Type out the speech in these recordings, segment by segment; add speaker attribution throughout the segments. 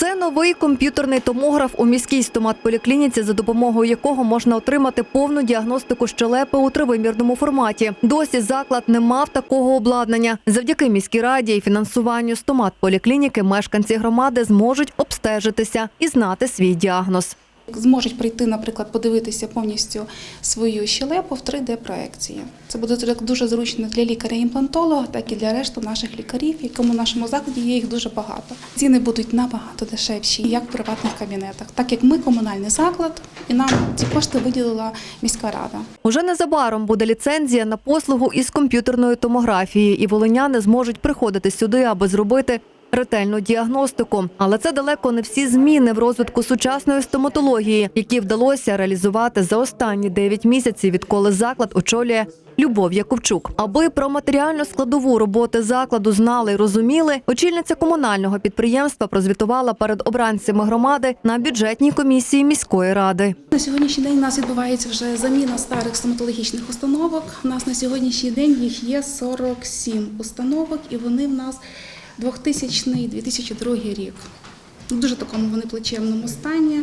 Speaker 1: Це новий комп'ютерний томограф у міській стоматполіклініці, за допомогою якого можна отримати повну діагностику щелепи у тривимірному форматі. Досі заклад не мав такого обладнання. Завдяки міській раді і фінансуванню стоматполіклініки мешканці громади зможуть обстежитися і знати свій діагноз.
Speaker 2: Зможуть прийти, наприклад, подивитися повністю свою щелепу в 3D-проекції. Це буде дуже- зручно для лікаря-імплантолога, так і для решти наших лікарів, якому в нашому закладі є їх дуже багато. Ціни будуть набагато дешевші, як в приватних кабінетах, так як ми комунальний заклад, і нам ці кошти виділила міська рада.
Speaker 1: Уже незабаром буде ліцензія на послугу із комп'ютерної томографії, і волиняни зможуть приходити сюди, аби зробити ретельну діагностику. Але це далеко не всі зміни в розвитку сучасної стоматології, які вдалося реалізувати за останні 9 місяців, відколи заклад очолює. Любов Яковчук, аби про матеріальну складову роботи закладу знали і розуміли, очільниця комунального підприємства прозвітувала перед обранцями громади на бюджетній комісії міської ради.
Speaker 2: На сьогоднішній день у нас відбувається вже заміна старих стоматологічних установок. У нас на сьогоднішній день їх є 47 установок, і вони в нас 2000-2002 рік. В дуже такому вони плачевному стані,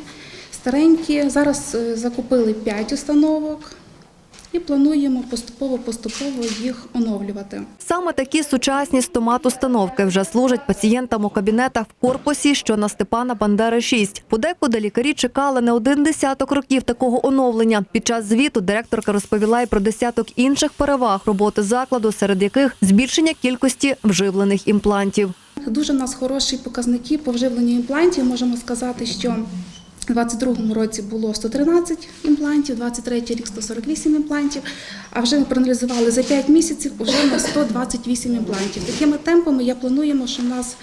Speaker 2: старенькі. Зараз е, закупили 5 установок і плануємо поступово-поступово їх оновлювати.
Speaker 1: Саме такі сучасні стомат-установки вже служать пацієнтам у кабінетах в корпусі, що на Степана Бандери 6. Подекуди лікарі чекали не один десяток років такого оновлення. Під час звіту директорка розповіла й про десяток інших переваг роботи закладу, серед яких збільшення кількості вживлених імплантів.
Speaker 2: Дуже в нас хороші показники по вживленню імплантів. Можемо сказати, що у 2022 році було 113 імплантів, 23 рік 148 імплантів, а вже ми проаналізували за 5 місяців вже на 128 імплантів. Такими темпами я плануємо, що в нас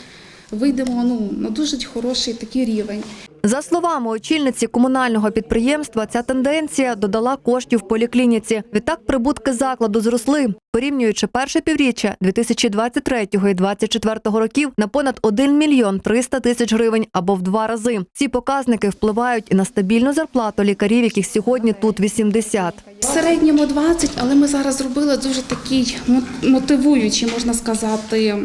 Speaker 2: вийдемо ну, на дуже хороший такий рівень.
Speaker 1: За словами очільниці комунального підприємства, ця тенденція додала коштів поліклініці. Відтак прибутки закладу зросли, порівнюючи перше півріччя 2023 і 2024 років на понад 1 мільйон 300 тисяч гривень або в два рази. Ці показники впливають і на стабільну зарплату лікарів, яких сьогодні тут 80.
Speaker 2: В середньому 20, але ми зараз зробили дуже такий мо- мотивуючий, можна сказати.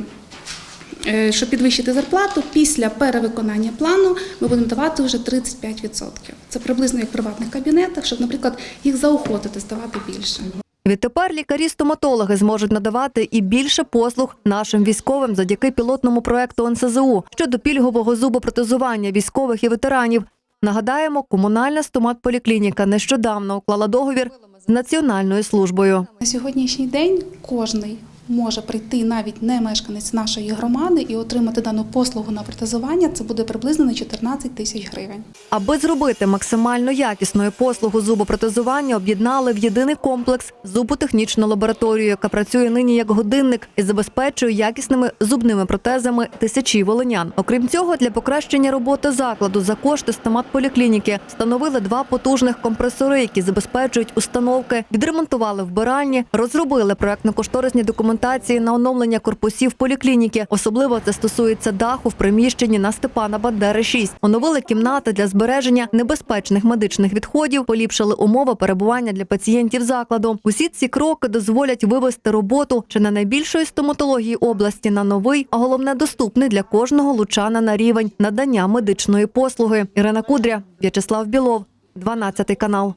Speaker 2: Е, Щоб підвищити зарплату, після перевиконання плану ми будемо давати вже 35%. Це приблизно як в приватних кабінетах, щоб, наприклад, їх заохотити, здавати більше.
Speaker 1: Відтепер лікарі-стоматологи зможуть надавати і більше послуг нашим військовим завдяки пілотному проекту НСЗУ щодо пільгового зубопротезування військових і ветеранів. Нагадаємо, комунальна стоматполіклініка нещодавно уклала договір з національною службою.
Speaker 2: На сьогоднішній день кожний може прийти навіть не мешканець нашої громади і отримати дану послугу на протезування. Це буде приблизно на 14 тисяч гривень.
Speaker 1: Аби зробити максимально якісною послугу зубопротезування, об'єднали в єдиний комплекс зуботехнічну лабораторію, яка працює нині як годинник і забезпечує якісними зубними протезами тисячі волинян. Окрім цього, для покращення роботи закладу за кошти стоматполіклініки встановили два потужних компресори, які забезпечують установки, відремонтували вбиральні, розробили проектно-кошторисні документації на оновлення корпусів поліклініки. Особливо це стосується даху в приміщенні на Степана Бандери 6. Оновили кімнати для збереження небезпечних медичних відходів, поліпшили умови перебування для пацієнтів закладу. Усі ці кроки дозволять вивести роботу чи не найбільшої стоматології області на новий, а головне доступний для кожного лучана на рівень надання медичної послуги. Ірина Кудря, В'ячеслав Білов, 12 канал.